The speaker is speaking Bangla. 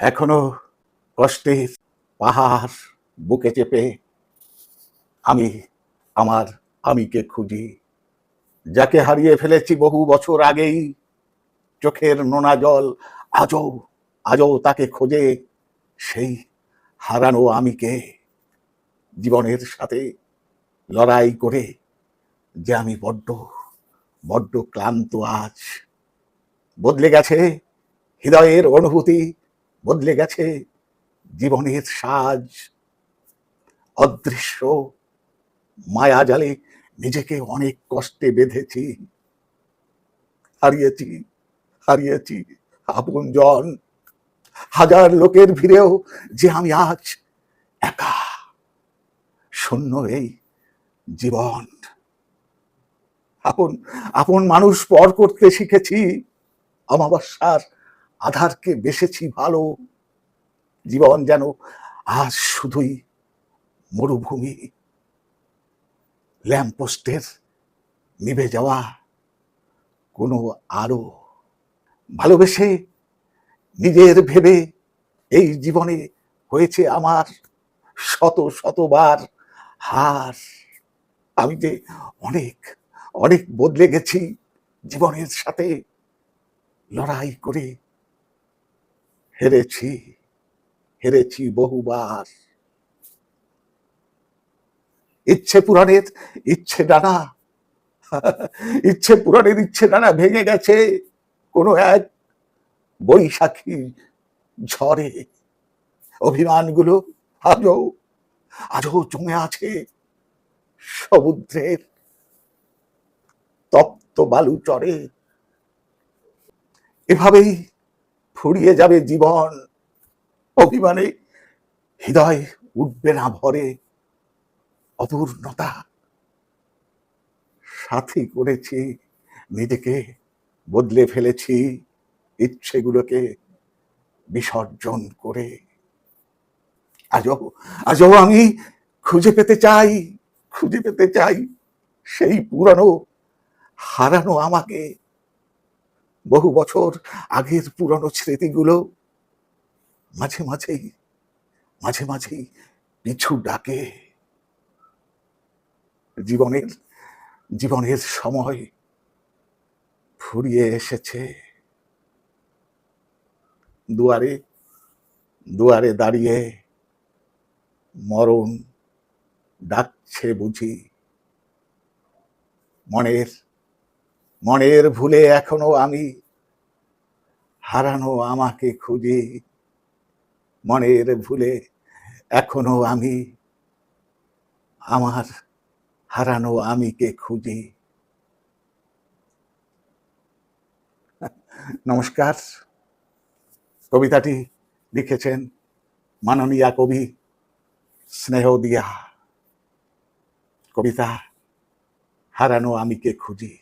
এখনও কষ্টের পাহাড় বুকে চেপে আমি আমার আমিকে খুঁজি, যাকে হারিয়ে ফেলেছি বহু বছর আগেই। চোখের নোনা জল আজও আজও তাকে খোঁজে সেই হারানো আমিকে। জীবনের সাথে লড়াই করে যে আমি বড্ড বড্ড ক্লান্ত আজ। বদলে গেছে হৃদয়ের অনুভূতি বদলে গেছে জীবনের সাজ, অদৃশ্য। মায়া জালে নিজেকে অনেক কষ্টে বেঁধেছি। হারিয়েছি হারিয়েছি আপন জন। হাজার লোকের ভিড়েও যে আমি আজ একা, শূন্য এই জীবন। আপন আপন মানুষ পর করতে শিখেছি। অমাবস্যার আধারকে বেসেছি ভালো। জীবন যেন আজ শুধুই মরুভূমি। ল্যাম্পপোস্টের নিভে যাওয়া কোনো আলো ভালোবেসে নিজের ভেবে এই জীবনে হয়েছে আমার শত শতবার হার। আমি যে অনেক অনেক বদলে গেছি জীবনের সাথে লড়াই করে হেরেছি হেরেছি বহুবার। ইচ্ছে পুরাণের ইচ্ছে ডানা ইচ্ছে পুরাণের ইচ্ছে ডানা ভেঙে গেছে কোনো এক বৈশাখী ঝড়ে। অভিমানগুলো আজও আজও জমে আছে সমুদ্রের তপ্ত বালু চরে এভাবেই ফুরিয়ে যাবে জীবন। অভিমানে হৃদয় উঠবে না ভরে। অপূর্ণতা সাথী করেছি, নিজেকে বদলে ফেলেছি, ইচ্ছেগুলোকে বিসর্জন করে। আজও আজও আমি খুঁজে পেতে চাই, খুঁজে পেতে চাই সেই পুরানো, হারানো আমাকে। বহু বছর আগের পুরনো স্মৃতিগুলো মাঝে মাঝেই মাঝে মাঝেই পিছু ডাকে। জীবনের জীবনের সময় ফুরিয়ে এসেছে। দুয়ারে দুয়ারে দাঁড়িয়ে মরণ ডাকছে বুঝি। মনের মনের ভুলে এখনও আমি হারানো আমাকে খুঁজি। মনের ভুলে এখনও আমি আমার হারানো আমিকে খুঁজি। নমস্কার। কবিতাটি লিখেছেন মাননীয়া কবি স্নেহ দিয়া। কবিতা, হারানো আমিকে খুঁজি।